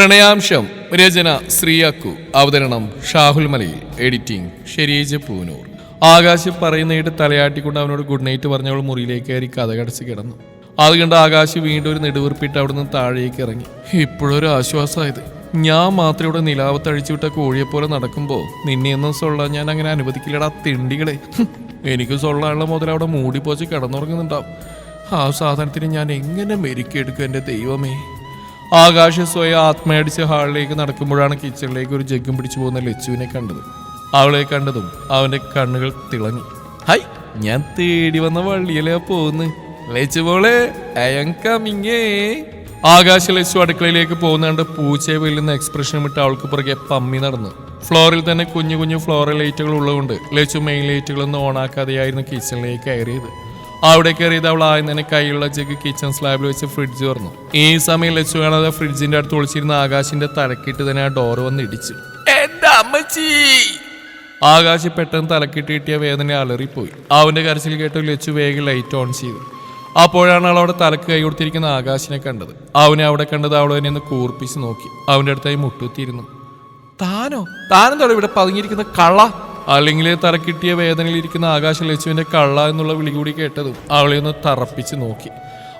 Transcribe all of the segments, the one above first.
പ്രണയാംശം രചന ശ്രീയാക്കു. അവതരണം ഷാഹുൽ മലയിൽ. എഡിറ്റിംഗ് ഷെരീജ് പൂനൂർ. ആകാശ് പറയുന്നതിട്ട് തലയാട്ടിക്കൊണ്ട് അവനോട് ഗുഡ് നൈറ്റ് പറഞ്ഞവൾ മുറിയിലേക്ക് കയറി കഥ കടച്ച് കിടന്നു. അത് കണ്ട് ആകാശ് വീണ്ടും ഒരു നെടുവീർപ്പിട്ട് അവിടുന്ന് താഴേക്ക് ഇറങ്ങി. ഇപ്പോഴൊരു ആശ്വാസമായത് ഞാൻ മാത്രം ഇവിടെ അഴിച്ചിട്ട് കോഴിയെ പോലെ നടക്കുമ്പോൾ നിന്നെയൊന്നും സൊള്ള ഞാൻ അങ്ങനെ അനുവദിക്കില്ലടാ തിണ്ടികളെ. എനിക്ക് സൊള്ളാനുള്ള മുതൽ അവിടെ മൂടിപ്പോച്ച് കിടന്നുറങ്ങുന്നുണ്ടാവും. ആ സാധനത്തിന് ഞാൻ എങ്ങനെ മെരുക്കിയെടുക്കും എന്റെ ദൈവമേ? ആകാശ സ്വയം ആത്മയടിച്ച് ഹാളിലേക്ക് നടക്കുമ്പോഴാണ് കിച്ചണിലേക്ക് ഒരു ജഗ്ഗും പിടിച്ചു പോകുന്ന ലച്ചുവിനെ കണ്ടത്. അവളെ കണ്ടതും അവന്റെ കണ്ണുകൾ തിളങ്ങി. ഹൈ ഞാൻ തേടി വന്ന വള്ളിയിലാ പോകുന്നു? ലച്ചു പോളെ അയങ്കമിങ്ങേ ആകാശ ലച്ചു അടുക്കളയിലേക്ക് പോകുന്ന പൂച്ചയെ വെല്ലുന്ന എക്സ്പ്രഷൻ വിട്ട് അവൾക്ക് പുറകെ പമ്മി നടന്നു. ഫ്ലോറിൽ തന്നെ കുഞ്ഞു കുഞ്ഞു ഫ്ലോറൽ ലൈറ്റുകൾ ഉള്ളതുകൊണ്ട് ലച്ചു മെയിൻ ലൈറ്റുകളൊന്നും ഓണാക്കാതെയായിരുന്നു കിച്ചണിലേക്ക് കയറിയത്. അവിടെ കയറിയത് അവൾ ആദ്യം തന്നെ കൈയുള്ള ജഗ് കിച്ചൺ സ്ലാബിൽ വെച്ച് ഫ്രിഡ്ജ് തുറന്നു. ഈ സമയം ലച്ചു കാണാതെ ഫ്രിഡ്ജിന്റെ അടുത്ത് ഒളിച്ചിരുന്ന ആകാശിന്റെ തലക്കിട്ട് തന്നെ ആ ഡോർ വന്ന് ഇടിച്ചു. എന്റെ അമ്മച്ചി? ആകാശ് പെട്ടെന്ന് തലക്കിട്ട് കിട്ടിയ വേദന അലറിപ്പോയി. അവന്റെ കരച്ചിൽ കേട്ട് ലച്ചു വേഗം ലൈറ്റ് ഓൺ ചെയ്തു. അപ്പോഴാണ് അവൾ അവിടെ തലക്ക് കൈ കൊടുത്തിരിക്കുന്ന ആകാശിനെ കണ്ടത്. അവനെ അവിടെ കണ്ടത് അവൾ എന്നെ ഒന്ന് കൂർപ്പിച്ച് നോക്കി. അവന്റെ അടുത്തായി മുട്ടുത്തിയിരുന്നു താനോ? താനെന്താണോ ഇവിടെ പതുങ്ങിയിരിക്കുന്ന കള്ള? അല്ലെങ്കിൽ തലക്കിട്ടിയ വേദനയിലിരിക്കുന്ന ആകാശ ലച്ചുവിന്റെ കള്ള എന്നുള്ള വിളി കൂടി കേട്ടതും അവളെ ഒന്ന് തറപ്പിച്ച് നോക്കി.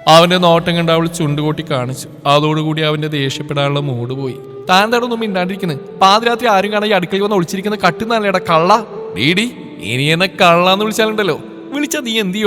അവന്റെ നോട്ടം കണ്ട് അവൾ ചുണ്ടുകൂട്ടി കാണിച്ചു. അതോടുകൂടി അവന്റെ ദേഷ്യപ്പെടാനുള്ള മൂഡ് പോയി. താൻ തടൊന്നും മിണ്ടാണ്ടിരിക്കുന്നത് പാതിരാത്രി ആരും കാണാൻ അടുക്കളയിൽ വന്ന് ഒളിച്ചിരിക്കുന്ന കട്ടുന്നല്ലേടാ കള്ള? ഡീഡി ഇനി എന്നെ കള്ളാന്ന് വിളിച്ചാലുണ്ടല്ലോ. വിളിച്ചാ നീ എന്ത്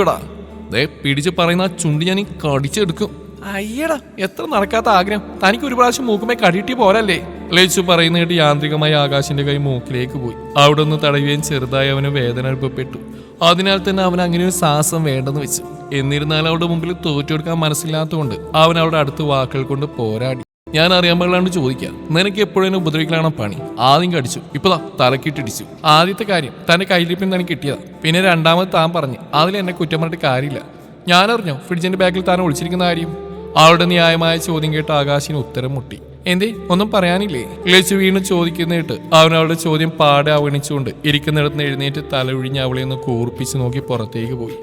ദേ പിടിച്ച് പറയുന്ന ആ ചുണ്ട് ഞാൻ കടിച്ചെടുക്കും. അയ്യടാ എത്ര നടക്കാത്ത ആഗ്രഹം. തനിക്ക് ഒരു പ്രാവശ്യം മൂക്കുമേ കടിയിട്ടി പോരല്ലേ? ലച്ചു പറയുന്ന കേട്ട് യാന്ത്രികമായി ആകാശിന്റെ കൈ മൂക്കിലേക്ക് പോയി. അവിടെ ഒന്ന് തടയുകയും ചെറുതായി അവന് വേദന അനുഭവപ്പെട്ടു. അതിനാൽ തന്നെ അവൻ അങ്ങനെ ഒരു സാഹസം വേണ്ടെന്ന് വെച്ചു. എന്നിരുന്നാലും അവളുടെ മുമ്പിൽ തോറ്റെടുക്കാൻ മനസ്സില്ലാത്തതുകൊണ്ട് അവൻ അവിടെ അടുത്ത് വാക്കുകൾ കൊണ്ട് പോരാടി. ഞാൻ അറിയാൻ പാടില്ലാണ്ട് ചോദിക്കാം. നിനക്ക് എപ്പോഴും ഉപദ്രവിക്കലാണ് പണി? ആദ്യം കടിച്ചു. ഇപ്പതാ തലക്കിട്ടിടിച്ചു ആദ്യത്തെ കാര്യം തന്റെ കയ്യിലിപ്പം തനിക്ക് കിട്ടിയതാ. പിന്നെ രണ്ടാമത് താൻ പറഞ്ഞു അതിൽ എന്നെ കുറ്റം പറഞ്ഞിട്ട് കാര്യമില്ല. ഞാനറിഞ്ഞോ ഫ്രിഡ്ജിന്റെ ബാഗിൽ താൻ ഒളിച്ചിരിക്കുന്ന കാര്യം? അവളുടെ ന്യായമായ ചോദ്യം കേട്ട് ആകാശിന് ഉത്തരം മുട്ടി. എന്തേ? ഒന്നും പറയാനില്ലേ? ലച്ചു വീണ് ചോദിക്കുന്നിട്ട് അവൻ അവളുടെ ചോദ്യം പാടെ അവഗണിച്ചുകൊണ്ട് ഇരിക്കുന്നിടത്ത് എഴുന്നേറ്റ് തലൊഴിഞ്ഞ് അവളെ ഒന്ന് കൂർപ്പിച്ച് നോക്കി പുറത്തേക്ക് പോയി.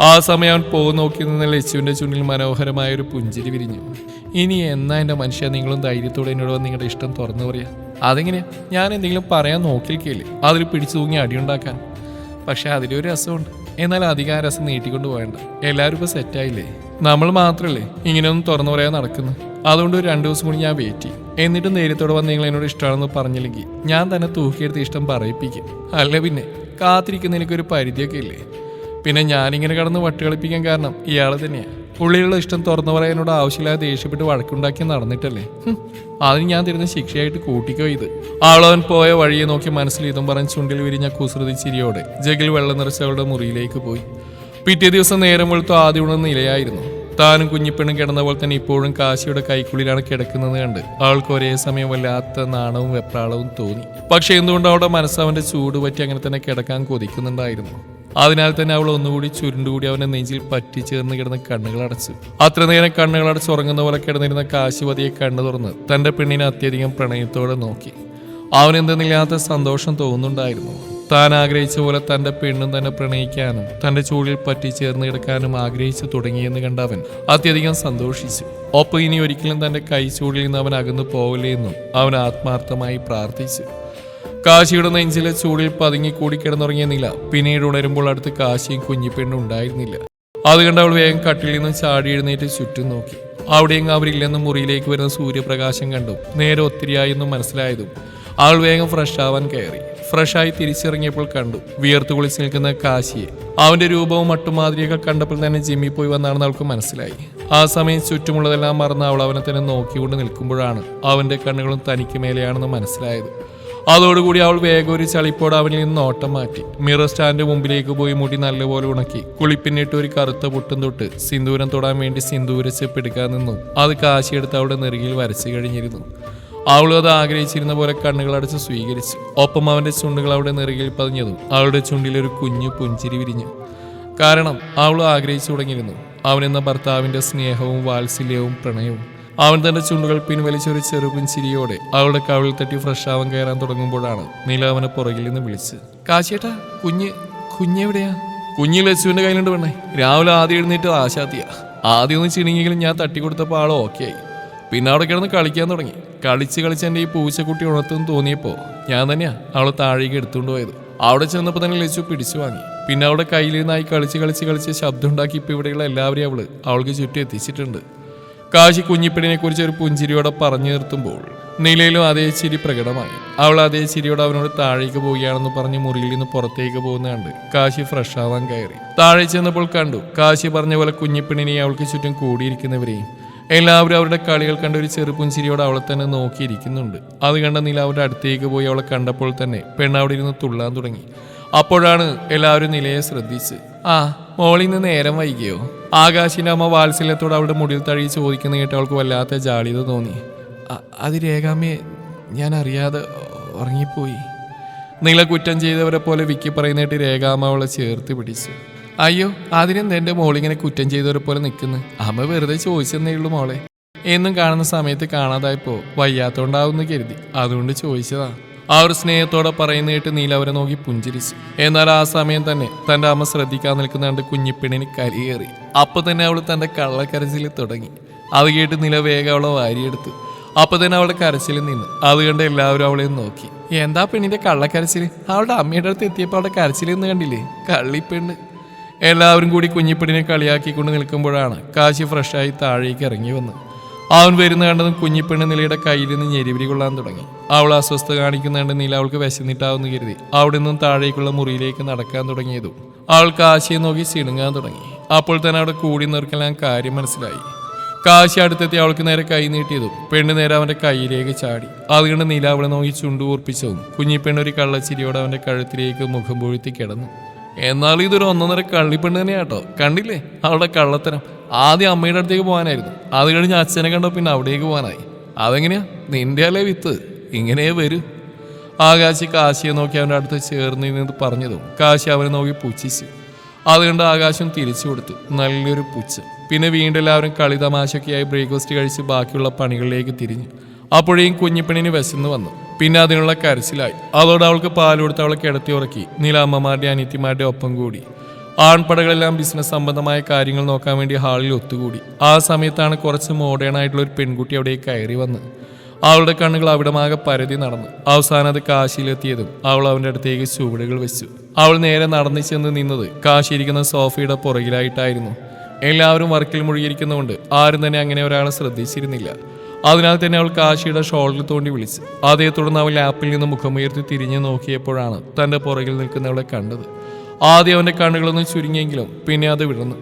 ആ സമയം അവൻ പോകുന്ന നോക്കി നിന്ന ലച്ചുവിന്റെ ചുണ്ടിൽ മനോഹരമായ ഒരു പുഞ്ചിരി വിരിഞ്ഞു. ഇനി എന്നാ എന്റെ മനുഷ്യ നിങ്ങളും ധൈര്യത്തോടെ എന്നോട് നിങ്ങളുടെ ഇഷ്ടം തുറന്നു പറയാ? അതെങ്ങനെയാ? ഞാൻ എന്തെങ്കിലും പറയാൻ നോക്കിയിരിക്കില്ലേ അതിൽ പിടിച്ചു തൂങ്ങി അടിയുണ്ടാക്കാൻ. പക്ഷെ അതിലൊരു രസമുണ്ട്. എന്നാൽ അധികാരസം നീട്ടിക്കൊണ്ട് പോകണ്ട. എല്ലാവരും ഇപ്പൊ സെറ്റായില്ലേ നമ്മൾ മാത്രല്ലേ ഇങ്ങനെയൊന്നും തുറന്നു പറയാൻ നടക്കുന്നു? അതുകൊണ്ട് ഒരു രണ്ടു ദിവസം കൂടി ഞാൻ വെയിറ്റ് ചെയ്യും. എന്നിട്ട് നേരത്തോടെ വന്ന് നിങ്ങൾ എന്നോട് ഇഷ്ടമാണെന്ന് പറഞ്ഞില്ലെങ്കിൽ ഞാൻ തന്നെ തൂക്കിയെടുത്ത് ഇഷ്ടം പറയിപ്പിക്കും. അല്ല പിന്നെ? കാത്തിരിക്കുന്ന എനിക്കൊരു പരിധിയൊക്കെ ഇല്ലേ? പിന്നെ ഞാനിങ്ങനെ കടന്ന് വട്ടുകളിപ്പിക്കാൻ കാരണം ഇയാൾ തന്നെയാണ് ഉള്ളിലുള്ള ഇഷ്ടം തുറന്നു പറയാനോട് ആവശ്യമില്ലാതെ ദേഷ്യപ്പെട്ട് വഴക്കുണ്ടാക്കി നടന്നിട്ടല്ലേ? അതിന് ഞാൻ തരുന്ന ശിക്ഷയായിട്ട് കൂട്ടിക്കോ ഇത്. ആളവൻ പോയ വഴിയെ നോക്കി മനസ്സിൽ ഇതും പറഞ്ഞ് ചുണ്ടിൽ വിരിഞ്ഞ കുസൃതി ചിരിയോടെ ജഗിൽ വെള്ളം നിറച്ചവളുടെ മുറിയിലേക്ക് പോയി. പിറ്റേ ദിവസം നേരം വെളുത്തു ആദ്യം ഉണർന്ന നിലയായിരുന്നു താനും കുഞ്ഞിപ്പെണ്ണും കിടന്ന പോലെ തന്നെ ഇപ്പോഴും കാശിയുടെ കൈക്കുള്ളിലാണ് കിടക്കുന്നത് കണ്ട്. അവൾക്ക് ഒരേ സമയം വല്ലാത്ത നാണവും വെപ്രാളവും തോന്നി. പക്ഷെ എന്തുകൊണ്ട് അവളുടെ മനസ്സ് അവന്റെ ചൂട് പറ്റി അങ്ങനെ തന്നെ കിടക്കാൻ കൊതിക്കുന്നുണ്ടായിരുന്നു? അതിനാൽ തന്നെ അവൾ ഒന്നുകൂടി ചുരുണ്ടുകൂടി അവന്റെ നെഞ്ചിൽ പറ്റി ചേർന്ന് കിടന്ന് കണ്ണുകൾ അടച്ചു. അത്ര നേരം കണ്ണുകൾ അടച്ച് ഉറങ്ങുന്ന പോലെ കിടന്നിരുന്ന കാശിപതിയെ കണ്ണു തുറന്ന് തന്റെ പെണ്ണിനെ അത്യധികം പ്രണയത്തോടെ നോക്കി. അവനെന്തെന്നില്ലാത്ത സന്തോഷം തോന്നുന്നുണ്ടായിരുന്നു. താൻ ആഗ്രഹിച്ച പോലെ തന്റെ പെണ്ണും തന്നെ പ്രണയിക്കാനും തന്റെ ചൂടിൽ പറ്റി ചേർന്ന് കിടക്കാനും ആഗ്രഹിച്ചു തുടങ്ങിയെന്ന് കണ്ട അവൻ അത്യധികം സന്തോഷിച്ചു. ഒപ്പം ഇനി ഒരിക്കലും തന്റെ കൈ ചൂടിൽ നിന്ന് അവൻ അകന്നു പോവില്ലേ എന്നും അവൻ ആത്മാർത്ഥമായി പ്രാർത്ഥിച്ചു. കാശിയുടെ നെഞ്ചിലെ ചൂടിൽ പതുങ്ങിക്കൂടി കിടന്നുറങ്ങിയ നില പിന്നീട് ഉണരുമ്പോൾ അടുത്ത് കാശിയും കുഞ്ഞിപ്പെണ്ണും ഉണ്ടായിരുന്നില്ല. അത് കണ്ട് അവൾ വേഗം കട്ടിൽ നിന്ന് ചാടി എഴുന്നേറ്റ് ചുറ്റും നോക്കി. അവിടെയെങ്ങും അവരില്ലെന്ന് മുറിയിലേക്ക് വരുന്ന സൂര്യപ്രകാശം കണ്ടു. നേരെ ഒത്തിരിയായെന്നും മനസ്സിലായതും അവൾ വേഗം ഫ്രഷ് ആവാൻ കയറി. ഫ്രഷായി തിരിച്ചിറങ്ങിയപ്പോൾ കണ്ടു. വിയർത്തു കുളിച്ച് നിൽക്കുന്ന കാശിയെ. അവന്റെ രൂപവും മട്ടുമാതിരിയൊക്കെ കണ്ടപ്പോൾ തന്നെ ജിമ്മി പോയി വന്നാണെന്ന് അവൾക്ക് മനസ്സിലായി. ആ സമയം ചുറ്റുമുള്ളതെല്ലാം മറന്ന് അവൾ അവനെ തന്നെ നോക്കിക്കൊണ്ട് നിൽക്കുമ്പോഴാണ് അവന്റെ കണ്ണുകളും തനിക്ക് മേലെയാണെന്ന് മനസ്സിലായത്. അതോടുകൂടി അവൾ വേഗം ഒരു ചളിപ്പോട് അവനിൽ നിന്ന് നോട്ടം മാറ്റി. മിറർ സ്റ്റാൻഡ് മുമ്പിലേക്ക് പോയി മുടി നല്ലപോലെ ഉണക്കി. കുളിപ്പിന്നിട്ട് ഒരു കറുത്ത പൊട്ടും തൊട്ട് സിന്ദൂരം തൊടാൻ വേണ്ടി സിന്ദൂരച്ച് പിടിക്കാൻ നിന്നു. അത് കാശിയെടുത്ത് അവളുടെ നെറുകിൽ വരച്ചു കഴിഞ്ഞിരുന്നു. അവളും അത് ആഗ്രഹിച്ചിരുന്ന പോലെ കണ്ണുകൾ അടച്ച് സ്വീകരിച്ചു. ഒപ്പം അവന്റെ ചുണ്ടുകൾ അവളുടെ നെറുകിൽ പതിഞ്ഞതും അവളുടെ ചുണ്ടിൽ ഒരു കുഞ്ഞു പുഞ്ചിരി വിരിഞ്ഞു. കാരണം അവൾ ആഗ്രഹിച്ചു തുടങ്ങിയിരുന്നു. അവനെന്ന ഭർത്താവിന്റെ സ്നേഹവും വാത്സല്യവും പ്രണയവും. അവൻ തന്റെ ചുണ്ടുകൾ പിൻവലിച്ചൊരു ചെറുപുഞ്ചിരിയോടെ അവളുടെ കവിളിൽ തട്ടി ഫ്രഷ് ആവാൻ കയറാൻ തുടങ്ങുമ്പോഴാണ് നീല അവനെ പുറകിൽ നിന്ന് വിളിച്ച് കാശിയേട്ടാ കുഞ്ഞ് കുഞ്ഞെവിടെയാ? കുഞ്ഞി ലച്ചുവിന്റെ കയ്യിലുണ്ട് പെണ്ണേ. രാവിലെ ആദ്യം എഴുന്നേറ്റ് ആശാത്തിയ. ആദ്യം ഒന്ന് ചിണുങ്ങിയെങ്കിലും ഞാൻ തട്ടിക്കൊടുത്തപ്പോൾ ആൾ ഓക്കെ ആയി പിന്നെ അവിടെ കിടന്ന് കളിക്കാൻ തുടങ്ങി. കളിച്ച് കളിച്ച് എന്റെ ഈ പൂച്ചക്കുട്ടി ഉണർത്തെന്ന് തോന്നിയപ്പോൾ ഞാൻ തന്നെയാ അവളെ താഴേക്ക് എടുത്തുകൊണ്ട് പോയത്. അവിടെ ചെന്നപ്പോൾ തന്നെ ലച്ചു പിടിച്ചു വാങ്ങി. പിന്നെ അവിടെ കയ്യിലിരുന്നായി കളിച്ച് കളിച്ച് കളിച്ച് ശബ്ദം ഉണ്ടാക്കി ഇപ്പോൾ ഇവിടെയുള്ള എല്ലാവരെയും അവൾ അവൾക്ക് ചുറ്റും എത്തിച്ചിട്ടുണ്ട്. കാശി കുഞ്ഞിപ്പിടിനെ കുറിച്ച് ഒരു പുഞ്ചിരിയോടെ പറഞ്ഞു നിർത്തുമ്പോൾ നിലയിലും അതേ ചിരി പ്രകടമായി. അവൾ അതേ ചിരിയോടെ അവനോട് താഴേക്ക് പോവുകയാണെന്ന് പറഞ്ഞ് മുറിയിൽ നിന്ന് പുറത്തേക്ക് പോകുന്ന കണ്ട് കാശി ഫ്രഷ് ആവാൻ കയറി. താഴെ ചെന്നപ്പോൾ കണ്ടു കാശി പറഞ്ഞ പോലെ കുഞ്ഞിപ്പിണിനെയും അവൾക്ക് ചുറ്റും കൂടിയിരിക്കുന്നവരെയും എല്ലാവരും അവരുടെ കളികൾ കണ്ട ഒരു ചെറുപുഞ്ചിരിയോട് അവളെ തന്നെ നോക്കിയിരിക്കുന്നുണ്ട്. അത് കണ്ട അവരുടെ അടുത്തേക്ക് പോയി അവളെ കണ്ടപ്പോൾ തന്നെ പെണ്ണ് അവിടെ ഇരുന്ന് തുള്ളാൻ തുടങ്ങി. അപ്പോഴാണ് എല്ലാവരും നിലയെ ശ്രദ്ധിച്ച്. ആ മോളിൽ നിന്ന് നേരം വൈകിയോ? ആകാശിന്റെ അമ്മ വാത്സല്യത്തോട് അവളുടെ മുടിയിൽ തഴി ചോദിക്കുന്ന കേട്ട് അവൾക്ക് വല്ലാത്ത ജാളിത തോന്നി. "അ- അത് രേഖാമ്മയെ ഞാൻ അറിയാതെ ഉറങ്ങിപ്പോയി. നില കുറ്റം ചെയ്തവരെ പോലെ വിക്കി പറയുന്നിട്ട് രേഖാമ്മ അവളെ ചേർത്ത് പിടിച്ചു. അയ്യോ അതിനെന്താ എന്റെ മോളിങ്ങനെ കുറ്റം ചെയ്തവരെ പോലെ നിൽക്കുന്നു? അമ്മ വെറുതെ ചോദിച്ചെന്നേ ഉള്ളൂ മോളെ. എന്നും കാണുന്ന സമയത്ത് കാണാതായപ്പോ വയ്യാത്തോണ്ടാവുമെന്ന് കരുതി. അതുകൊണ്ട് ചോദിച്ചതാ. ഒരു സ്നേഹത്തോടെ പറയുന്ന കേട്ട് നീല അവരെ നോക്കി പുഞ്ചിരിച്ചു. എന്നാൽ ആ സമയം തന്നെ തന്റെ അമ്മ ശ്രദ്ധിക്കാൻ നിൽക്കുന്ന കണ്ട് കുഞ്ഞിപ്പെണ്ണിന് കലിയേറി അപ്പൊ തന്നെ അവൾ തന്റെ കള്ളക്കരച്ചിൽ തുടങ്ങി. അത് കേട്ട് നില വേഗം അവളെ വാരിയെടുത്തു. അപ്പൊ തന്നെ അവളുടെ കരച്ചിൽ നിന്നു. അത് കണ്ട് എല്ലാവരും അവളെ നോക്കി. എന്താ പെണ്ണിന്റെ കള്ളക്കരച്ചിൽ? അവളുടെ അമ്മയുടെ അടുത്ത് എത്തിയപ്പോൾ അവളുടെ കരച്ചിൽ നിന്ന് കണ്ടില്ലേ? കള്ളിപ്പെണ്ണ്. എല്ലാവരും കൂടി കുഞ്ഞിപ്പെണ്ണിനെ കളിയാക്കിക്കൊണ്ട് നിൽക്കുമ്പോഴാണ് കാശി ഫ്രഷായി താഴേക്ക് ഇറങ്ങി വന്ന് അവൻ വരുന്ന കണ്ടതും കുഞ്ഞിപ്പെണ്ണ് നിലയുടെ കയ്യിൽ നിന്ന് ഞെരിവിരി കൊള്ളാൻ തുടങ്ങി. അവൾ അസ്വസ്ഥ കാണിക്കുന്ന കണ്ട് നീല അവൾക്ക് വിശന്നിട്ടാവുന്ന കരുതി. അവിടെ നിന്നും താഴേക്കുള്ള മുറിയിലേക്ക് നടക്കാൻ തുടങ്ങിയതും അവൾ കാശിയെ നോക്കി ചിണുങ്ങാൻ തുടങ്ങി. അപ്പോൾ തന്നെ അവിടെ കൂടി നിൽക്കാൻ കാര്യം മനസ്സിലായി. കാശി അടുത്തെത്തി അവൾക്ക് നേരെ കൈ നീട്ടിയതും പെണ്ണ് നേരെ അവന്റെ കൈയിലേക്ക് ചാടി. അതുകൊണ്ട് നില അവളെ നോക്കി ചുണ്ടു ഓർപ്പിച്ചതും കുഞ്ഞിപ്പെണ്ണ് ഒരു കള്ളച്ചിരിയോടെ അവന്റെ കഴുത്തിലേക്ക് മുഖം പൊഴുത്തി കിടന്നു. എന്നാൽ ഇതൊരു ഒന്നൊന്നര കള്ളിപ്പെണ്ണ് തന്നെയാട്ടോ കണ്ടില്ലേ? അവളുടെ കള്ളത്തരം. ആദ്യം അമ്മയുടെ അടുത്തേക്ക് പോകാനായിരുന്നു. അത് കഴിഞ്ഞ് അച്ഛനെ കണ്ടോ പിന്നെ അവിടേക്ക് പോകാനായി. അതെങ്ങനെയാ? നിന്റെ അല്ലേ വിത്ത്? ഇങ്ങനെ വരൂ. ആകാശി കാശിയെ നോക്കി അവന്റെ അടുത്ത് ചേർന്ന് നിന്ന് പറഞ്ഞതും കാശി അവനെ നോക്കി പുച്ഛിച്ചു. അതുകൊണ്ട് ആകാശം തിരിച്ചു കൊടുത്തു. നല്ലൊരു പുച്ഛം. പിന്നെ വീണ്ടും എല്ലാവരും കളി തമാശയൊക്കെയായി ബ്രേക്ക്ഫാസ്റ്റ് കഴിച്ച് ബാക്കിയുള്ള പണികളിലേക്ക് തിരിഞ്ഞു. അപ്പോഴേയും കുഞ്ഞിപ്പണിന് വിശന്ന് വന്നു. പിന്നെ അതിനുള്ള കരച്ചിലായി. അതോടെ അവൾക്ക് പാൽ കൊടുത്ത് അവളെ കിടത്തി ഉറക്കി. നീലാമ്മമാരുടെ അനിയത്തിമാരുടെ ഒപ്പം കൂടി. ആൺപടകളെല്ലാം ബിസിനസ് സംബന്ധമായ കാര്യങ്ങൾ നോക്കാൻ വേണ്ടി ഹാളിൽ ഒത്തുകൂടി. ആ സമയത്താണ് കുറച്ച് മോഡേൺ ആയിട്ടുള്ള ഒരു പെൺകുട്ടി അവിടെ കയറി വന്ന്. അവളുടെ കണ്ണുകൾ അവിടമാകെ പരതി നടന്നു. അവസാനം അത് കാശിയിലെത്തിയതും അവൾ അവന്റെ അടുത്തേക്ക് ചുവടുകൾ വെച്ചു. അവൾ നേരെ നടന്നു ചെന്ന് നിന്നത് കാശിയിരിക്കുന്ന സോഫയുടെ പുറകിലായിട്ടായിരുന്നു. എല്ലാവരും വർക്കിൽ മുഴുകിയിരിക്കുന്നതുകൊണ്ട് ആരും തന്നെ അങ്ങനെ ഒരാളെ ശ്രദ്ധിച്ചിരുന്നില്ല. അതിനാൽ തന്നെ അവൾ കാശിയുടെ ഷോളിൽ തോണ്ടി വിളിച്ചു. അതേ തുടർന്ന് അവൻ ലാപ്പിൽ നിന്ന് മുഖമുയർത്തി തിരിഞ്ഞു നോക്കിയപ്പോഴാണ് തന്റെ പുറകിൽ നിൽക്കുന്നവളെ കണ്ടത്. ആദ്യം അവന്റെ കണ്ണുകളൊന്നും ചുരുങ്ങിയെങ്കിലും പിന്നെ അത് വിടർന്നു.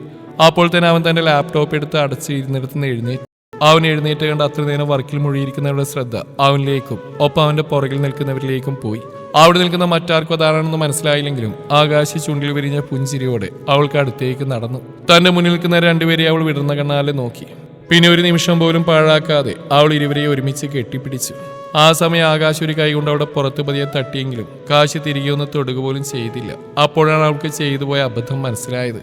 അപ്പോൾ തന്നെ അവൻ തന്റെ ലാപ്ടോപ്പ് എടുത്ത് അടച്ച് ഇരുന്നിടത്ത് നിന്ന് എഴുന്നേറ്റ് അവൻ എഴുന്നേറ്റ് കണ്ട് അത്ര നേരം വർക്കിൽ മുഴുകിയിരിക്കുന്നവരുടെ ശ്രദ്ധ അവനിലേക്കും ഒപ്പം അവന്റെ പുറകിൽ നിൽക്കുന്നവരിലേക്കും പോയി. അവിടെ നിൽക്കുന്ന മറ്റാർക്കും അതാണെന്ന് മനസ്സിലായില്ലെങ്കിലും ആകാശ ചുണ്ടിൽ വിരിഞ്ഞ പുഞ്ചിരിയോടെ അവൾക്ക് അടുത്തേക്ക് നടന്നു. തന്റെ മുന്നിൽ നിൽക്കുന്ന രണ്ടുപേരെ അവൾ വിടർന്ന കണ്ണാലെ നോക്കി. പിന്നെ ഒരു നിമിഷം പോലും പാഴാക്കാതെ അവൾ ഇരുവരെ ഒരുമിച്ച് കെട്ടിപ്പിടിച്ചു. ആ സമയം ആകാശ് ഒരു കൈ കൊണ്ട് അവിടെ പുറത്തു പതിയെ തട്ടിയെങ്കിലും കാശ് തിരികെ ഒന്ന് തൊടുക പോലും ചെയ്തില്ല. അപ്പോഴാണ് അവൾക്ക് ചെയ്തു പോയ അബദ്ധം മനസ്സിലായത്.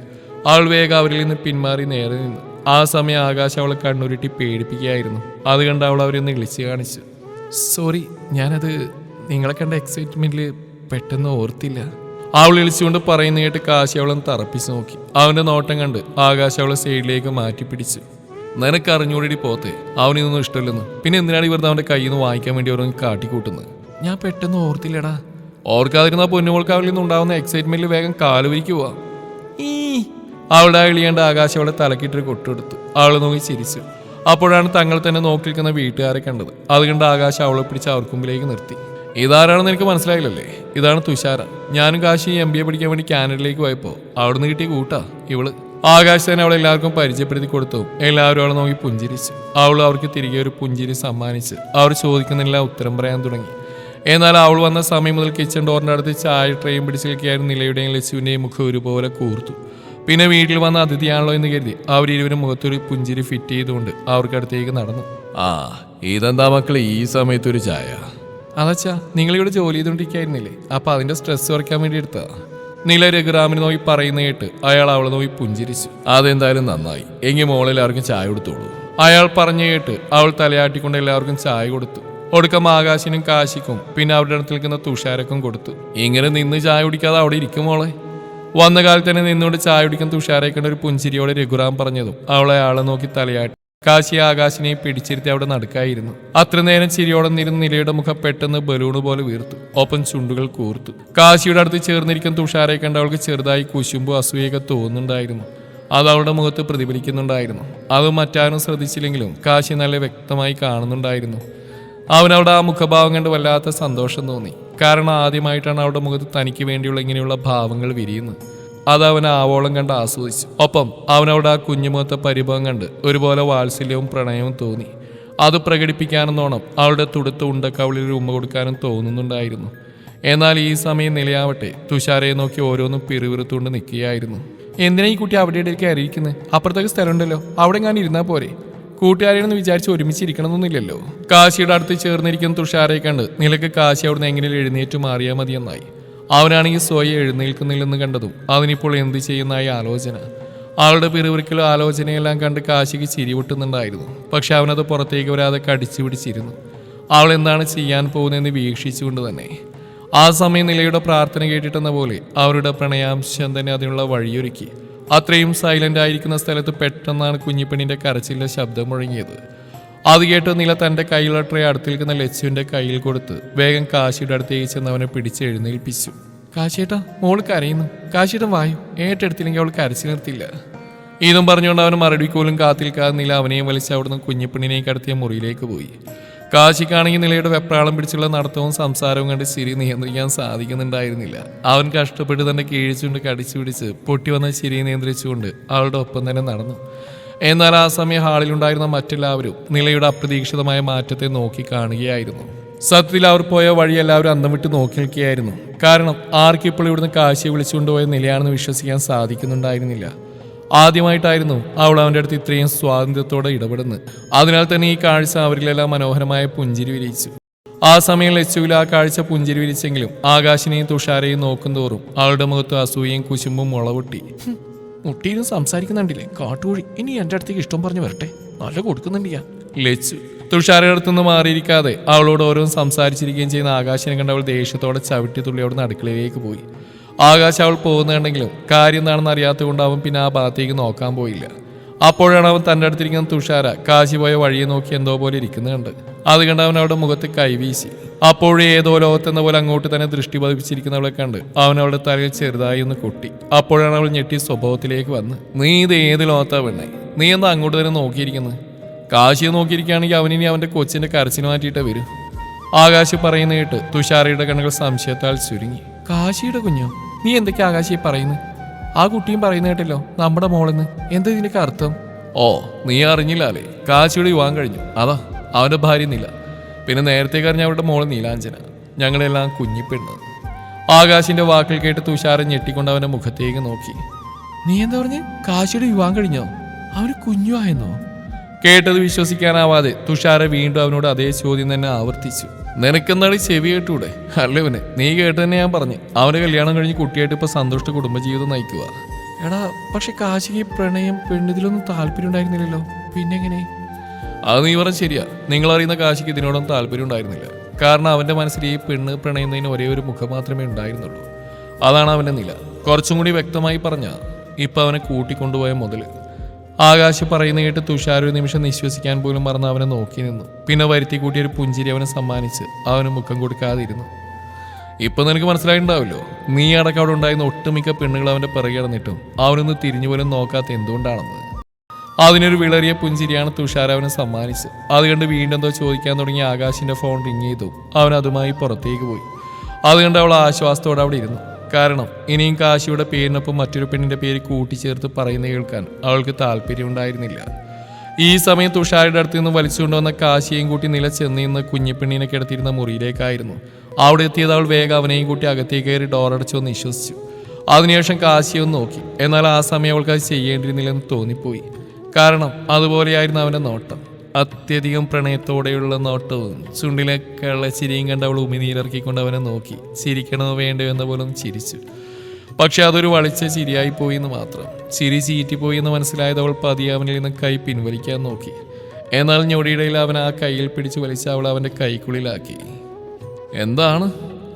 അവൾ വേഗം അവരിൽ നിന്ന് പിന്മാറി നേരെ നിന്നു. ആ സമയം ആകാശ് അവളെ കണ്ണുരുട്ടി പേടിപ്പിക്കുകയായിരുന്നു. അത് കണ്ട് അവൾ അവരെ ഒന്ന് കാണിച്ചു. സോറി ഞാനത് നിങ്ങളെ കണ്ട എക്സൈറ്റ്മെന്റിൽ പെട്ടെന്ന് ഓർത്തില്ല. അവൾ ഇളിച്ചുകൊണ്ട് പറയുന്ന കേട്ട് കാശി അവളെ തറപ്പിച്ച് നോക്കി. അവന്റെ നോട്ടം കണ്ട് ആകാശ് അവളെ സൈഡിലേക്ക് മാറ്റി പിടിച്ചു നിനക്ക് അറിഞ്ഞൂടി പോത്തെ. അവനൊന്നും ഇഷ്ടമില്ലെന്ന്. പിന്നെ എന്തിനാണ് ഇവർ അവന്റെ കയ്യിൽ നിന്ന് വാങ്ങിക്കാൻ വേണ്ടി ഓരോന്ന് കാട്ടിക്കൂട്ടുന്നത്? ഞാൻ പെട്ടെന്ന് ഓർത്തില്ലടാ. ഓർക്കാതിരുന്ന പൊന്നുമോൾക്ക് അവളിൽ നിന്ന് ഉണ്ടാവുന്ന എക്സൈറ്റ്മെന്റിൽ വേഗം കാലുവരിക്ക് പോവാ. ഈ. അവളുടെ എളിയേണ്ട ആകാശം അവളെ തലക്കിട്ടൊരു കൊട്ടെടുത്തു. അവൾ നോക്കി ചിരിച്ചു. അപ്പോഴാണ് തങ്ങൾ തന്നെ നോക്കി നിൽക്കുന്ന വീട്ടുകാരെ കണ്ടത്. അത് കണ്ട് ആകാശ അവളെ പിടിച്ച് അവർക്ക് മുമ്പിലേക്ക് നിർത്തി. ഇതാരാണെന്ന് എനിക്ക് മനസ്സിലായില്ലല്ലേ? ഇതാണ് തുഷാര. ഞാനും കാശി എം ബി എ പഠിക്കാൻ വേണ്ടി കാനഡയിലേക്ക് പോയപ്പോൾ അവിടുന്ന് കിട്ടിയ കൂട്ടാ ഇവൾ. ആകാശ് തന്നെ അവളെ എല്ലാവർക്കും പരിചയപ്പെടുത്തി കൊടുത്തു. എല്ലാവരും അവളെ നോക്കി പുഞ്ചിരിച്ചു. അവൾ അവർക്ക് തിരികെ ഒരു പുഞ്ചിരി സമ്മാനിച്ച്. അവർ ചോദിക്കുന്നില്ല ഉത്തരം പറയാൻ തുടങ്ങി. എന്നാൽ അവൾ വന്ന സമയം മുതൽ കിച്ചൺ ഡോറിന്റെ അടുത്ത് ചായ ട്രെയും പിടിച്ച് നിൽക്കുകയായിരുന്നു നിലയുടെയും ലച്ചുവിന്റെയും മുഖം ഒരുപോലെ കൂർത്തു. പിന്നെ വീട്ടിൽ വന്ന അതിഥിയാണല്ലോ എന്ന് കരുതി. അവരിരുവരും മുഖത്തൊരു പുഞ്ചിരി ഫിറ്റ് ചെയ്തുകൊണ്ട് അവർക്ക് അടുത്തേക്ക് നടന്നു. ആ ഇതെന്താ മക്കളെ ഈ സമയത്തൊരു ചായ? അതച്ചാ നിങ്ങളിവിടെ ജോലി ചെയ്തുകൊണ്ടിരിക്കായിരുന്നില്ലേ? അപ്പൊ അതിന്റെ സ്ട്രെസ് കുറയ്ക്കാൻ വേണ്ടി എടുത്താ നില രഘുറാമിന് നോക്കി പറയുന്ന കേട്ട് അയാൾ അവളെ നോക്കി പുഞ്ചിരിച്ചു. അതെന്തായാലും നന്നായി. എങ്കിൽ മോളെല്ലാവർക്കും ചായ കൊടുത്തോളൂ. അയാൾ പറഞ്ഞു കേട്ട് അവൾ തലയാട്ടിക്കൊണ്ട് എല്ലാവർക്കും ചായ കൊടുത്തു. ഒടുക്കം ആകാശിനും കാശിക്കും പിന്നെ അവരുടെ അടുത്ത് നിൽക്കുന്ന തുഷാരക്കും കൊടുത്തു. ഇങ്ങനെ നിന്ന് ചായ കുടിക്കാതെ അവിടെ ഇരിക്കും മോളെ. വന്ന കാലത്ത് തന്നെ നിന്നോട് ചായ കുടിക്കുന്ന തുഷാരക്കേണ്ട ഒരു പുഞ്ചിരിയോടെ രഘുറാം പറഞ്ഞതും അവളെ ആളെ നോക്കി തലയാട്ടി. കാശി ആകാശിനെ പിടിച്ചിരുത്തി അവിടെ നടക്കായിരുന്നു. അത്ര നേരം ചിരിയോടെ നിരുന്ന നിലയുടെ മുഖം പെട്ടെന്ന് ബലൂണ് പോലെ വീർത്തു. ഒപ്പം ചുണ്ടുകൾ കൂർത്തു. കാശിയുടെ അടുത്ത് ചേർന്നിരിക്കുന്ന തുഷാരെ കണ്ട അവൾക്ക് ചെറുതായി കുശുമ്പോ അസൂയൊക്കെ തോന്നുന്നുണ്ടായിരുന്നു. അത് അവളുടെ മുഖത്ത് പ്രതിഫലിക്കുന്നുണ്ടായിരുന്നു. അത് മറ്റാരും ശ്രദ്ധിച്ചില്ലെങ്കിലും കാശി നല്ല വ്യക്തമായി കാണുന്നുണ്ടായിരുന്നു. അവനവിടെ ആ മുഖഭാവം കണ്ട് വല്ലാത്ത സന്തോഷം തോന്നി. കാരണം ആദ്യമായിട്ടാണ് അവളുടെ മുഖത്ത് തനിക്ക് വേണ്ടിയുള്ള ഇങ്ങനെയുള്ള ഭാവങ്ങൾ വിരിയുന്നത്. അത് അവൻ ആവോളം കണ്ട് ആസ്വദിച്ചു. ഒപ്പം അവനവിടെ ആ കുഞ്ഞുമുഖത്തെ പരിഭവം കണ്ട് ഒരുപോലെ വാത്സല്യവും പ്രണയവും തോന്നി. അത് പ്രകടിപ്പിക്കാനെന്നോണം അവളുടെ തുടുത്ത ഉണ്ടക്കവളിൽ ഒരു ഉമ്മ കൊടുക്കാനും തോന്നുന്നുണ്ടായിരുന്നു. എന്നാൽ ഈ സമയം നിലയാവട്ടെ തുഷാരയെ നോക്കി ഓരോന്നും പിറുവിറുത്തുകൊണ്ട് നിൽക്കുകയായിരുന്നു. എന്തിനാ ഈ കുട്ടി അവിടെ ഇടയ്ക്ക് അറിയിക്കുന്നത് അപ്പുറത്തേക്ക് സ്ഥലമുണ്ടല്ലോ അവിടെ ഞാൻ ഇരുന്നാൽ പോരെ? കൂട്ടുകാരെന്ന് വിചാരിച്ച് ഒരുമിച്ചിരിക്കണമെന്നൊന്നുമില്ലല്ലോ കാശിയുടെ അടുത്ത് ചേർന്നിരിക്കുന്ന തുഷാരയെ കണ്ട് നിലയ്ക്ക് കാശി അവിടുന്ന് എങ്ങനെ എഴുന്നേറ്റ് മാറിയാൽ മതിയെന്നായി. അവനാണെങ്കിൽ സ്വയം എഴുന്നേൽക്കുന്നില്ലെന്ന് കണ്ടതും അവനിപ്പോൾ എന്ത് ചെയ്യുന്നായി ആലോചന. ആളുടെ പിറുവിറുക്കലും ആലോചനയെല്ലാം കണ്ട് കാശിക്ക് ചിരി പൊട്ടുന്നുണ്ടായിരുന്നു. പക്ഷെ അവനത് പുറത്തേക്ക് വരാതെ കടിച്ചു പിടിച്ചിരുന്നു. അവൾ എന്താണ് ചെയ്യാൻ പോകുന്നതെന്ന് വീക്ഷിച്ചുകൊണ്ട് തന്നെ. ആ സമയം നിലയുടെ പ്രാർത്ഥന കേട്ടിട്ടെന്ന പോലെ അവരുടെ പ്രണയാംശം തന്നെ അതിനുള്ള വഴിയൊരുക്കി. അത്രയും സൈലന്റ് ആയിരിക്കുന്ന സ്ഥലത്ത് പെട്ടെന്നാണ് കുഞ്ഞിപ്പെണ്ണിന്റെ കരച്ചിലിന്റെ ശബ്ദം മുഴങ്ങിയത്. അത് കേട്ട് നില തന്റെ കയ്യിലുള്ള ട്രേ അടുത്ത് നിൽക്കുന്ന ലച്ചുവിന്റെ കയ്യിൽ കൊടുത്ത് വേഗം കാശിയുടെ അടുത്തേക്ക് ചെന്ന് അവനെ പിടിച്ച് എഴുന്നേൽപ്പിച്ചു. കാശിയേട്ടാ മോൾ കരയുന്നു. കാശിയുടെ വായു? ഏറ്റെടുത്തില്ലെങ്കിൽ അവൾ കരച്ചു നിർത്തില്ല. ഇതും പറഞ്ഞുകൊണ്ട് അവൻ മറുപടി പോലും കാത്തിൽക്കാതെ നില അവനെയും വലിച്ച് അവിടുന്ന് കുഞ്ഞിപ്പെണ്ണിനെയും കടത്തിയ മുറിയിലേക്ക് പോയി. കാശിക്കാണെങ്കിൽ നിലയുടെ വെപ്രാളം പിടിച്ചുള്ള നടത്തവും സംസാരവും കണ്ട് ശരി നിയന്ത്രിക്കാൻ സാധിക്കുന്നുണ്ടായിരുന്നില്ല. അവൻ കഷ്ടപ്പെട്ട് തന്നെ കീഴിച്ചുകൊണ്ട് കടിച്ചു പിടിച്ച് പൊട്ടി വന്ന ശരി നിയന്ത്രിച്ചുകൊണ്ട് അവളുടെ ഒപ്പം തന്നെ നടന്നു. എന്നാൽ ആ സമയം ഹാളിലുണ്ടായിരുന്ന മറ്റെല്ലാവരും നിലയുടെ അപ്രതീക്ഷിതമായ മാറ്റത്തെ നോക്കി കാണുകയായിരുന്നു. സത്യത്തിൽ അവർ പോയ വഴി എല്ലാവരും അന്തം വിട്ട് നോക്കി നിൽക്കുകയായിരുന്നു. കാരണം ആർക്കിപ്പോൾ ഇവിടുന്ന് കാശിയെ വിളിച്ചുകൊണ്ടുപോയ നിലയാണെന്ന് വിശ്വസിക്കാൻ സാധിക്കുന്നുണ്ടായിരുന്നില്ല. ആദ്യമായിട്ടായിരുന്നു അവൾ അവന്റെ അടുത്ത് ഇത്രയും സ്വാതന്ത്ര്യത്തോടെ ഇടപെടുന്നത്. അതിനാൽ തന്നെ ഈ കാഴ്ച അവരിലെല്ലാം മനോഹരമായ പുഞ്ചിരി വിരിയിച്ചു. ആ സമയം ലച്ചുവിൽ ആ കാഴ്ച പുഞ്ചിരി വിരിച്ചെങ്കിലും ആകാശിനെയും തുഷാരെയും നോക്കും തോറും അവളുടെ മുഖത്ത് അസൂയയും കുശുമ്പും മുളവൊട്ടി ഹും, മുട്ടിയും സംസാരിക്കുന്നുണ്ടില്ലേ കാട്ടുകോഴി. ഇനി എന്റെ അടുത്തേക്ക് ഇഷ്ടം പറഞ്ഞു വരട്ടെ. നല്ല കൊടുക്കുന്നുണ്ട് ഞാൻ ലച്ചു തുഷാരയുടെ അടുത്തുനിന്ന് മാറിയിരിക്കാതെ അവളോട് ഓരോന്ന് സംസാരിച്ചിരിക്കുകയും ചെയ്യുന്ന ആകാശനെ കണ്ട് അവൾ ദേഷ്യത്തോടെ ചവിട്ടി തുള്ളി അവിടുന്ന് അടുക്കളയിലേക്ക് പോയി. ആകാശ് അവൾ പോകുന്നുണ്ടെങ്കിലും കാര്യം എന്താണെന്ന് അറിയാത്തതുകൊണ്ട് അവൻ പിന്നെ ആ ഭാഗത്തേക്ക് നോക്കാൻ പോയില്ല. അപ്പോഴാണ് അവൻ തന്റെ അടുത്തിരിക്കുന്ന തുഷാര കാശി പോയ വഴിയെ നോക്കി എന്തോ പോലെ ഇരിക്കുന്നുണ്ട്. അത് കണ്ട് അവൻ അവളുടെ മുഖത്ത് കൈവീശി അപ്പോഴേ ഏതോ ലോകത്തെന്ന പോലെ അങ്ങോട്ട് തന്നെ ദൃഷ്ടി പതിപ്പിച്ചിരിക്കുന്നവളെ കണ്ട് അവൻ അവളുടെ തലയിൽ ചെറുതായി ഒന്ന് കൊട്ടി. അപ്പോഴാണ് അവൾ ഞെട്ടി സ്വഭാവത്തിലേക്ക് വന്ന് നീ ഇത് ഏത് ലോകത്താ പെണ്ണേ? നീ എന്താ അങ്ങോട്ട് തന്നെ നോക്കിയിരിക്കുന്നത് കാശിയെ നോക്കിയിരിക്കുകയാണെങ്കിൽ അവനിനി അവന്റെ കൊച്ചിന്റെ കരച്ചിന് മാറ്റിയിട്ട് വരും. ആകാശ് പറയുന്ന കേട്ട് തുഷാരയുടെ കണ്ണുകൾ സംശയത്താൽ ചുരുങ്ങി. കാശിയുടെ കുഞ്ഞോ? നീ എന്തൊക്കെ ആകാശിയെ പറയുന്നു? ആ കുട്ടിയും പറയുന്ന കേട്ടല്ലോ നമ്മുടെ മോളെന്ന്. എന്താ ഇതിനൊക്കെ അർത്ഥം? ഓ നീ അറിഞ്ഞില്ലാലേ. കാശിയുടെ യുവാൻ കഴിഞ്ഞു. അതാ. അവന്റെ ഭാര്യ നില. പിന്നെ നേരത്തെ കറിഞ്ഞ അവരുടെ മോൾ നീലാഞ്ജന. ഞങ്ങളെല്ലാം കുഞ്ഞിപ്പെണ്ണ് ആകാശിന്റെ വാക്കുകൾ കേട്ട് തുഷാരൻ ഞെട്ടിക്കൊണ്ട് അവന്റെ മുഖത്തേക്ക് നോക്കി. നീ എന്താ പറഞ്ഞ്? കാശിയുടെ വിവാഹം കഴിഞ്ഞോ? അവന് കുഞ്ഞു ആയെന്നോ കേട്ടത് വിശ്വസിക്കാനാവാതെ തുഷാര വീണ്ടും അവനോട് അതേ ചോദ്യം തന്നെ ആവർത്തിച്ചു. നിനക്കെന്നാണ് ചെവി കേട്ടൂടെ? അല്ല ഇവന്? നീ കേട്ട് തന്നെ ഞാൻ പറഞ്ഞു. അവന്റെ കല്യാണം കഴിഞ്ഞ് കുട്ടിയായിട്ട് ഇപ്പൊ സന്തുഷ്ട കുടുംബജീവിതം നയിക്കുക എടാ പക്ഷെ കാശിക്ക് പ്രണയം പെണ്ണിതിലൊന്നും താല്പര്യം ഉണ്ടായിരുന്നില്ലല്ലോ പിന്നെങ്ങനെ? അത് നീ പറഞ്ഞ ശരിയാ. നിങ്ങൾ അറിയുന്ന കാശിക്ക് ഇതിനോടൊന്നും താല്പര്യം ഉണ്ടായിരുന്നില്ല. കാരണം അവന്റെ മനസ്സിൽ ഈ പെണ്ണ് പ്രണയുന്നതിന് ഒരേ ഒരു മുഖം മാത്രമേ ഉണ്ടായിരുന്നുള്ളൂ. അതാണ് അവന്റെ നില. കുറച്ചും കൂടി വ്യക്തമായി പറഞ്ഞ ഇപ്പൊ അവനെ കൂട്ടിക്കൊണ്ടുപോയ മുതൽ ആകാശ് പറയുന്ന കേട്ട് തുഷാർ ഒരു നിമിഷം നിശ്വസിക്കാൻ പോലും മറന്ന് അവനെ നോക്കി നിന്നു. പിന്നെ വരുത്തി കൂട്ടിയ ഒരു പുഞ്ചിരി അവനെ സമ്മാനിച്ച് അവന് മുഖം കൊടുക്കാതിരുന്നു. ഇപ്പൊ നിനക്ക് മനസ്സിലായിട്ടുണ്ടാവില്ലോ നീ അടക്കം അവിടെ ഉണ്ടായിരുന്ന ഒട്ടുമിക്ക പെണ്ണുകൾ അവന്റെ പിറകെ നടന്നിട്ടും അവനൊന്ന് തിരിഞ്ഞു പോലും നോക്കാത്ത എന്തുകൊണ്ടാണെന്ന്. അതിനൊരു വിളറിയ പുഞ്ചിരിയാണ് തുഷാർ അവന് സമ്മാനിച്ച് അത് കണ്ട് വീണ്ടും എന്തോ ചോദിക്കാൻ തുടങ്ങി ആകാശിന്റെ ഫോൺ റിങ് ചെയ്തു. അവൻ അതുമായി പുറത്തേക്ക് പോയി. അത് കണ്ട് അവൾ ആശ്വാസത്തോടെ അവിടെ ഇരുന്നു. കാരണം ഇനിയും കാശിയുടെ പേരിനൊപ്പം മറ്റൊരു പെണ്ണിന്റെ പേര് കൂട്ടിച്ചേർത്ത് പറയുന്ന കേൾക്കാൻ അവൾക്ക് താല്പര്യമുണ്ടായിരുന്നില്ല. ഈ സമയം തുഷാരുടെ അടുത്ത് നിന്ന് വലിച്ചുകൊണ്ടുവന്ന കാശിയെയും കൂട്ടി നില ചെന്ന് നിന്ന് കുഞ്ഞിപ്പെണ്ണിനെ കിടത്തിയിരുന്ന മുറിയിലേക്കായിരുന്നു. അവിടെ എത്തിയത് അവൾ വേഗം അവനെയും കൂട്ടി അകത്തേക്ക് കയറി ഡോറടച്ചു എന്ന് വിശ്വസിച്ചു. അതിനുശേഷം കാശിയൊന്ന് നോക്കി. എന്നാൽ ആ സമയം അവൾക്ക് അത് ചെയ്യേണ്ടിയിരുന്നില്ലെന്ന് തോന്നിപ്പോയി. കാരണം അതുപോലെയായിരുന്നു അവന്റെ നോട്ടം. അത്യധികം പ്രണയത്തോടെയുള്ള നോട്ടവും ചുണ്ടിലെ കള്ളച്ചിരിയും കണ്ട് അവൾ ഉമിനീരിറക്കിക്കൊണ്ട് അവനെ നോക്കി. ചിരിക്കണോ വേണ്ടോ എന്ന പോലും ചിരിച്ചു. പക്ഷെ അതൊരു വളിച്ച ചിരിയായി പോയി എന്ന് മാത്രം. ചിരി ചീറ്റിപ്പോയി എന്ന് മനസ്സിലായത് അവൾ പതിയെ അവനിൽ നിന്ന് കൈ പിൻവലിക്കാൻ നോക്കി. എന്നാൽ ഞൊടിയിടയിൽ അവൻ ആ കയ്യിൽ പിടിച്ച് വലിച്ച് അവൾ അവന്റെ കൈക്കുള്ളിലാക്കി. എന്താണ്?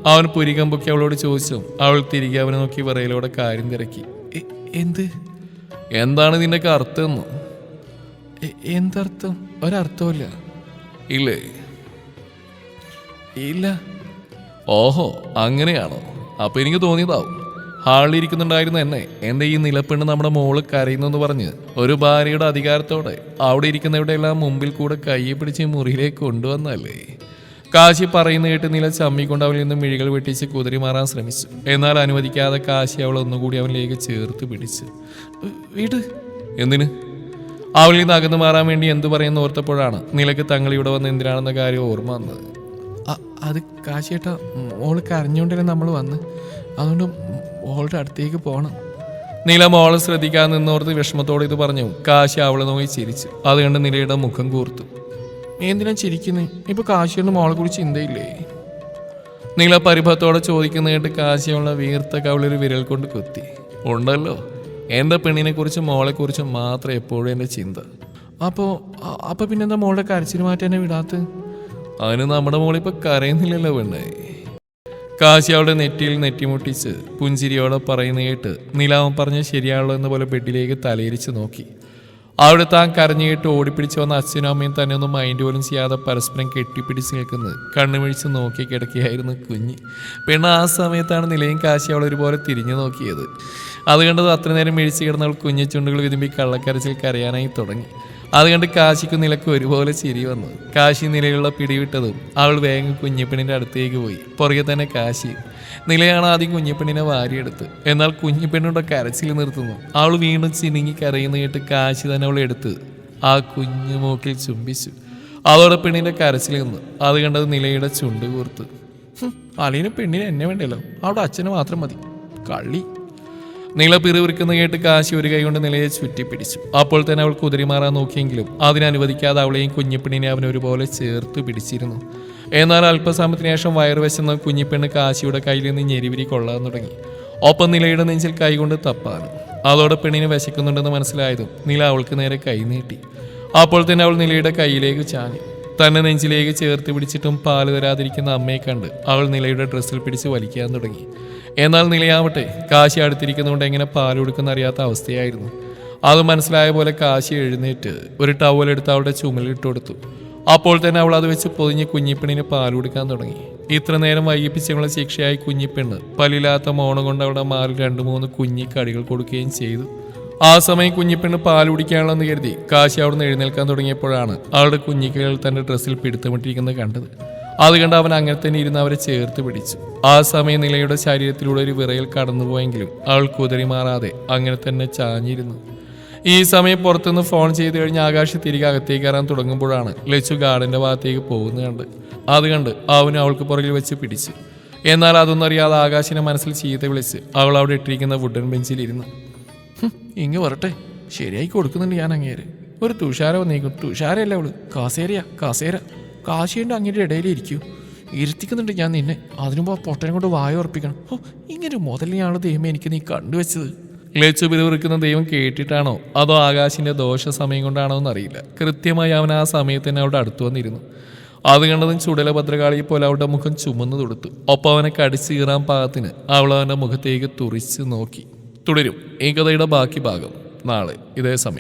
അവൻ പുരികം അവളോട് ചോദിച്ചു. അവൾ തിരികെ അവനെ നോക്കി വിറയിലൂടെ കാര്യം തിരക്കി. എന്ത്? എന്താണ് നിന്റെ അർത്ഥം എന്തർത്ഥം? ഒരർത്ഥമില്ല ഇല്ലേ? ഇല്ല. ഓഹോ അങ്ങനെയാണോ? അപ്പൊ എനിക്ക് തോന്നിയതാവും. ഹാളിൽ ഇരിക്കുന്നുണ്ടായിരുന്ന എന്നെ എന്റെ ഈ നിലപ്പെണ്ണ് നമ്മുടെ മോൾ കരയുന്നെന്ന് പറഞ്ഞ് ഒരു ഭാര്യയുടെ അധികാരത്തോടെ അവിടെ ഇരിക്കുന്നവരുടെയെല്ലാം മുമ്പിൽ കൂടെ കയ്യെ പിടിച്ച് മുറിയിലേക്ക് കൊണ്ടുവന്നല്ലേ? കാശി പറയുന്ന കേട്ട് നില ചമ്മിക്കൊണ്ട് അവളിൽ നിന്ന് മിഴികൾ വെട്ടിച്ച് കുതിരി മാറാൻ ശ്രമിച്ചു. എന്നാൽ അനുവദിക്കാതെ കാശി അവൾ ഒന്നുകൂടി അവനിലേക്ക് ചേർത്ത് പിടിച്ചു. വീട്? എന്തിന്? അവളിൽ നിന്ന് അകന്നു മാറാൻ വേണ്ടി എന്തു പറയുന്ന ഓർത്തപ്പോഴാണ് നിലയ്ക്ക് തങ്ങൾ ഇവിടെ വന്ന് എന്തിനാണെന്ന കാര്യം ഓർമ്മ വന്നത്. അത് കാശിയേട്ട മോൾ കരഞ്ഞുകൊണ്ടല്ലേ നമ്മൾ വന്ന്? അതുകൊണ്ട് മോളുടെ അടുത്തേക്ക് പോകണം നില മോളെ ശ്രദ്ധിക്കാൻ നിന്നോർത്ത് വിഷമത്തോടെ ഇത് പറഞ്ഞു. കാശി അവളെ നോക്കി ചിരിച്ചു. അത് കണ്ട് നിലയുടെ മുഖം കൂർത്തു. എന്തിനാ ചിരിക്കുന്നേ? ഇപ്പൊ കാശിയുടെ മോളെ കുറിച്ച് ചിന്തയില്ലേ? നീല പരിഭവത്തോടെ ചോദിക്കുന്ന കേട്ട് കാശി അവളുടെ വീർത്ത കവളൊരു വിരൽ കൊണ്ട് കുത്തി. ഉണ്ടല്ലോ. എന്റെ പെണ്ണിനെ കുറിച്ചും മോളെ കുറിച്ചും മാത്രം എപ്പോഴും എന്റെ ചിന്ത. അപ്പോ അ- അപ്പൊ പിന്നെന്താ മോളുടെ കരച്ചിൽ മാറ്റാനെ വിടാത്ത? അതിന് നമ്മുടെ മോളിപ്പോ കരയുന്നില്ലല്ലോ പെണ്ണേ. കാശി അവളുടെ നെറ്റിയിൽ നെറ്റിമുട്ടിച്ച് പുഞ്ചിരിയോടെ പറയുന്ന കേട്ട് നിലാവൻ പറഞ്ഞ ശരിയാണല്ലോ എന്ന പോലെ ബെഡിലേക്ക് തലയിരിച്ച് നോക്കി. അവിടെ താൻ കരഞ്ഞു കേട്ട് ഓടിപ്പിടിച്ച് വന്ന അച്ഛനും അമ്മയും തന്നെ ഒന്നും മൈൻഡ് പോലും ചെയ്യാതെ പരസ്പരം കെട്ടിപ്പിടിച്ച് നിൽക്കുന്നത്. കണ്ണുമിഴിച്ച് നോക്കി കിടക്കുകയായിരുന്നു കുഞ്ഞ്. പെണ്ണ് ആ സമയത്താണ് നിലയും കാശി അവൾ ഒരുപോലെ തിരിഞ്ഞു നോക്കിയത്. അത് കണ്ടത് അത്ര നേരം മിഴിച്ച് കിടന്നവൾ കുഞ്ഞു ചുണ്ടുകൾ വിതുമ്പി കള്ളക്കരച്ചിൽ കരയാനായി തുടങ്ങി. അത് കണ്ട് കാശിക്കും നിലക്കും ഒരുപോലെ ചിരി വന്നു. കാശി നിലയിലുള്ള പിടിവിട്ടതും അവൾ വേഗം കുഞ്ഞിപ്പിണിന്റെ അടുത്തേക്ക് പോയി. പുറകെ തന്നെ കാശി നിലയാണ് ആദ്യം കുഞ്ഞിപ്പെണ്ണിനെ വാരിയെടുത്ത്. എന്നാൽ കുഞ്ഞിപ്പെണ്ണിയുടെ കരച്ചിൽ നിർത്തുന്നു. അവൾ വീണ്ടും ചിനുങ്ങി കരയുന്ന കേട്ട് കാശി തന്നെ അവൾ എടുത്ത് ആ കുഞ്ഞു മൂക്കിൽ ചുംബിച്ചു. അവളുടെ പെണ്ണിന്റെ കരച്ചിൽ നിന്ന് അത് കണ്ടത് നിലയുടെ ചുണ്ട് കൂർത്ത്. അലീന പെണ്ണിന് എന്നെ വേണ്ടല്ലോ. അവിടെ അച്ഛന് മാത്രം മതി. കള്ളി. നില പിറുവിറുക്കുന്ന കേട്ട് കാശി ഒരു കൈ കൊണ്ട് നിലയെ ചുറ്റിപ്പിടിച്ചു. അപ്പോൾ തന്നെ അവൾ കുതിരി മാറാൻ നോക്കിയെങ്കിലും അതിനനുവദിക്കാതെ അവളെയും കുഞ്ഞിപ്പെണ്ണിനെ അവൻ ഒരുപോലെ ചേർത്ത് പിടിച്ചിരുന്നു. എന്നാൽ അല്പസമയത്തിന് ശേഷം വയറുവശന്ന കുഞ്ഞിപ്പെണ്ണ് കാശിയുടെ കയ്യിൽ നിന്ന് ഞെരിവിരി കൊള്ളാൻ തുടങ്ങി. ഒപ്പം നിലയുടെ നെഞ്ചിൽ കൈകൊണ്ട് തപ്പാനും അതോടെ പെണ്ണിനെ വിശക്കുന്നുണ്ടെന്ന് മനസ്സിലായതും നില അവൾക്ക് നേരെ കൈ നീട്ടി. അപ്പോൾ തന്നെ അവൾ നിലയുടെ കയ്യിലേക്ക് ചാഞ്ഞു. തന്നെ നെഞ്ചിലേക്ക് ചേർത്ത് പിടിച്ചിട്ടും പാൽ തരാതിരിക്കുന്ന അമ്മയെ കണ്ട് അവൾ നിലയുടെ ഡ്രസ്സിൽ പിടിച്ച് വലിക്കാൻ തുടങ്ങി. എന്നാൽ നിലയാവട്ടെ കാശി അടുത്തിരിക്കുന്നതുകൊണ്ട് എങ്ങനെ പാൽ കൊടുക്കുന്ന അറിയാത്ത അവസ്ഥയായിരുന്നു. അത് മനസ്സിലായ പോലെ കാശി എഴുന്നേറ്റ് ഒരു ടവൽ എടുത്ത് അവളുടെ ചുമലിട്ട് കൊടുത്തു അപ്പോൾ തന്നെ അവൾ അത് വെച്ച് പൊതിഞ്ഞ് കുഞ്ഞിപ്പെണ്ണിന് പാൽ കൊടുക്കാൻ തുടങ്ങി. ഇത്ര നേരം വൈകിപ്പിച്ചവളെ ശിക്ഷയായി കുഞ്ഞിപ്പെണ്ണ് പല്ലില്ലാത്ത മോണം കൊണ്ട് അവളുടെ മാറിൽ രണ്ട് മൂന്ന് കുഞ്ഞി കടികൾ കൊടുക്കുകയും ചെയ്തു. ആ സമയം കുഞ്ഞിപ്പെണ്ണ് പാൽ കുടിക്കാനുള്ളെന്ന് കരുതി കാശി അവിടുന്ന് എഴുന്നേൽക്കാൻ തുടങ്ങിയപ്പോഴാണ് അവളുടെ കുഞ്ഞിക്കകൾ തന്റെ ഡ്രസ്സിൽ പിടുത്തമിട്ടിരിക്കുന്നത് കണ്ടത്. അത് കണ്ട് അവൻ അങ്ങനെ തന്നെ ഇരുന്ന് അവരെ ചേർത്ത് പിടിച്ചു. ആ സമയം നിലയുടെ ശരീരത്തിലൂടെ ഒരു വിറയിൽ കടന്നുപോയെങ്കിലും അവൾ കുതിരി മാറാതെ അങ്ങനെ തന്നെ ചാഞ്ഞിരുന്നു. ഈ സമയം പുറത്തുനിന്ന് ഫോൺ ചെയ്ത് കഴിഞ്ഞ് ആകാശ് തിരികെ അകത്തേക്ക് കയറാൻ തുടങ്ങുമ്പോഴാണ് ലച്ചു ഗാർഡന്റെ ഭാഗത്തേക്ക് പോകുന്നത് കണ്ട്. അത് കണ്ട് അവന് അവൾക്ക് പുറകിൽ വെച്ച് പിടിച്ചു. എന്നാൽ അതൊന്നും അറിയാതെ ആകാശിനെ മനസ്സിൽ ചീത്ത വിളിച്ച് അവൾ അവിടെ ഇട്ടിരിക്കുന്ന വുഡൻ ബെഞ്ചിലിരുന്നു ഇരുന്ന്. ഇങ്ങ് വരട്ടെ. ശരിയായി കൊടുക്കുന്നുണ്ട് ഞാൻ അങ്ങേര്. ഒരു തുഷാര വന്നേക്കും തുഷാരയല്ല അവൾ? കാസേരയാ കാസേര. കാശിയുണ്ട് അങ്ങേരുടെ ഇടയിൽ ഇരിക്കൂ. ഇരുത്തിക്കുന്നുണ്ട് ഞാൻ നിന്നെ. അതിനുമ്പോ ആ പൊട്ടനെ കൊണ്ട് വായ ഉറപ്പിക്കണം. ഓ ഇങ്ങനെ മുതലിനെയാണ് ദൈവം എനിക്ക് നീ കണ്ടുവച്ചത്. ലച്ചു പിരിവിറിക്കുന്ന ദൈവം കേട്ടിട്ടാണോ? അതോ ആകാശിന്റെ ദോഷ സമയം കൊണ്ടാണോ എന്നറിയില്ല. കൃത്യമായി അവൻ ആ സമയത്ത് തന്നെ അവിടെ അടുത്തു വന്നിരുന്നു. അത് കണ്ടതും ചുടല ഭദ്രകാളിയെ പോലെ അവളുടെ മുഖം ചുമന്നു കൊടുത്തു ഒപ്പം അവനെ കടിച്ചു കീറാൻ പാകത്തിന് അവൾ അവന്റെ മുഖത്തേക്ക് തുറിച്ച് നോക്കി. തുടരും. ഈ കഥയുടെ ബാക്കി ഭാഗം നാളെ ഇതേ സമയം.